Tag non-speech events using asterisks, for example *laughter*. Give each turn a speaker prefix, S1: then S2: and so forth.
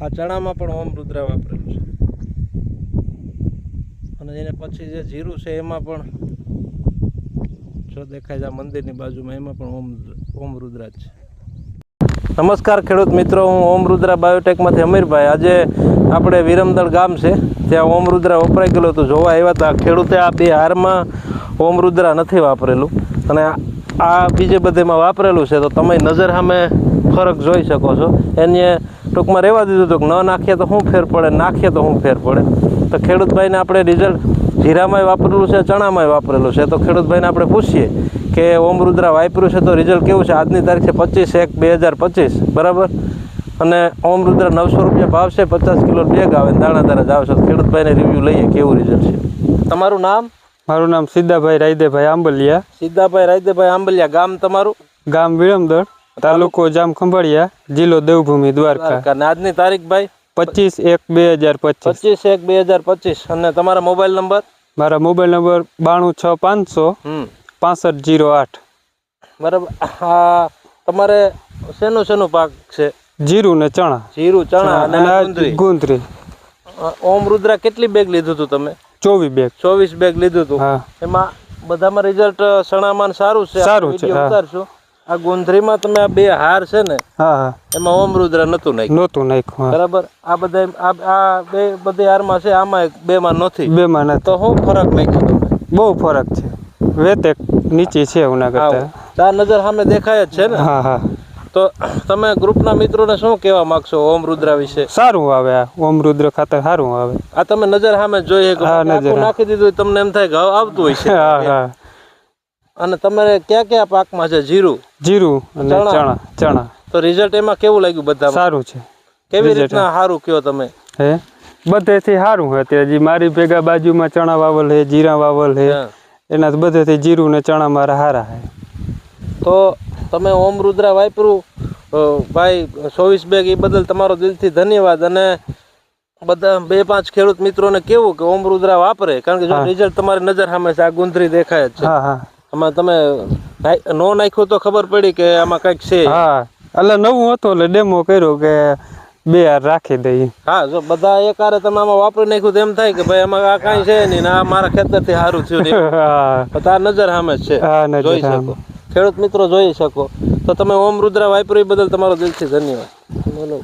S1: આ ચણામાં પણ ઓમ રુદ્રા વાપરેલું છે. અને એને પછી જે જીરું છે એમાં પણ જો દેખાય છે આ મંદિરની બાજુમાં, એમાં પણ ઓમ ઓમ રુદ્રા છે. નમસ્કાર ખેડૂત મિત્રો, હું ઓમ રુદ્રા બાયોટેકમાંથી અમીરભાઈ. આજે આપણે વિરમદળ ગામ છે, ત્યાં ઓમ રુદ્રા વપરાઈ ગયેલું હતું. જોવા આવ્યા હતા, ખેડૂતે આ બે હારમાં ઓમ રુદ્રા નથી વાપરેલું. અને આ- બીજે બધેમાં વાપરેલું છે, તો તમે નજર સામે ફરક જોઈ શકો છો. એને ટૂંકમાં રહેવા દીધું હતું કે ન નાખીએ તો શું ફેર પડે, નાખીએ તો શું ફેર પડે. તો ખેડૂતભાઈને આપણે રિઝલ્ટ જીરામાંય વાપરેલું છે, ચણામાંય વાપરેલું છે. તો ખેડૂતભાઈને આપણે પૂછીએ કે ઓમ રુદ્રા વાપર્યું છે તો રિઝલ્ટ કેવું છે? આજની તારીખ છે પચીસ એક બે હજાર પચીસ, બરાબર? અને ઓમ રુદ્રા નવસો રૂપિયા ભાવ છે, પચાસ કિલો બેગ આવે ને દાણા જ આવશે. ખેડૂતભાઈને રિવ્યૂ લઈએ, કેવું રિઝલ્ટ છે. તમારું નામ?
S2: મારું નામ સિદ્ધાભાઈ રાયદેભાઈ આંબલિયા.
S1: સિદ્ધાભાઈ રાયદેભાઈ આંબલિયા ગામ તમારું?
S2: ગામ વિળમદળ તાલુકો જામ ખંભાળિયા જિલ્લો દેવભૂમિ દ્વારકા.
S1: અને આજની તારીખ ભાઈ?
S2: પચીસ એક બે હજાર પચીસ.
S1: પચીસ એક બે હજાર પચીસ. અને તમારા મોબાઈલ નંબર?
S2: મારા મોબાઈલ નંબર બાણું છ પાંચસો પાસઠ જીરો આઠ.
S1: બરાબર. હા તમારે શેનું શેનું પાક છે?
S2: જીરું ને ચણા.
S1: જીરું ચણા અને ગુંદરી. ઓમ રુદ્રા કેટલી બેગ લીધું હતું તમે?
S2: ચોવીસ બેગ
S1: ચોવીસ બેગ લીધું હતું એમાં બધામાં રિઝલ્ટ સણામાં સારું છે.
S2: સારું છે,
S1: ઉતારશું. આ ગોંધરીમાં તમે આ બે હાર છે ને
S2: હા હા.
S1: એમાં ઓમ રુદ્રા નતું નાખ્યું.
S2: નતું નાખ્યું
S1: બરાબર? આ બધા આ આ બે બધી હારમાં છે આમાં એક બે માં નથી
S2: બે માં
S1: તો હું ફરક નાખ્યો
S2: બહુ ફરક છે. વેતેક નીચી છે ઉના કરતા.
S1: ચાર નજર સામે દેખાય જ છે ને?
S2: હા હા.
S1: તો તમે ગ્રુપના મિત્રોને શું કહેવા માંગશો ઓમ રુદ્રા વિશે?
S2: સારું આવે આ ઓમ રુદ્ર ખાતર સારું આવે.
S1: આ તમે નજર સામે જોઈએ
S2: હા.
S1: નાખી દીધું તમને એમ થાય કે આવતું હોય છે.
S2: હા હા.
S1: અને તમારે કયા કયા પાકમાં છે? જીરું?
S2: જીરું અને
S1: ચણા.
S2: ચણા
S1: તો રિઝલ્ટ એમાં કેવું લાગ્યું બધા
S2: સારું છે.
S1: કેવી રીતના સારું કયો તમે?
S2: હે? બધેથી સારું તે હજી મારી ભેગા બાજુમાં ચણા વાવલ છે જીરા વાવલ છે એના બધેથી જીરું ને ચણા મારા સારા છે
S1: તો તમે ઓમ રુદ્રા વાપરું ભાઈ ચોવીસ બેગ એ બદલ તમારો દિલથી ધન્યવાદ. અને બધા બે પાંચ ખેડૂત મિત્રોને કેવું કે ઓમ રુદ્રા વાપરે કારણ કે જો રિઝલ્ટ તમારી નજર સામે છે આ ગુંદરી દેખાય જ છે. આમાં તમે નો નાખ્યું તો ખબર પડી કે આમાં કંઈક છે.
S2: હા એટલે નવું હતું એટલે ડેમો કર્યો કે બે હાર રાખી દઈએ.
S1: હા જો બધા એક હારે તમે આમાં વાપરી નાખ્યું તો એમ થાય કે ભાઈ આમાં આ કાંઈ છે નહીં આ મારા ખેતરથી સારું થયું નહીં *laughs* આ નજર સામે છે. જોઈ શકો. ખેડૂત મિત્રો જોઈ શકો. તો તમે ઓમ રુદ્રા વાપર્યું એ બદલ તમારો દિલથી ધન્યવાદ. બોલો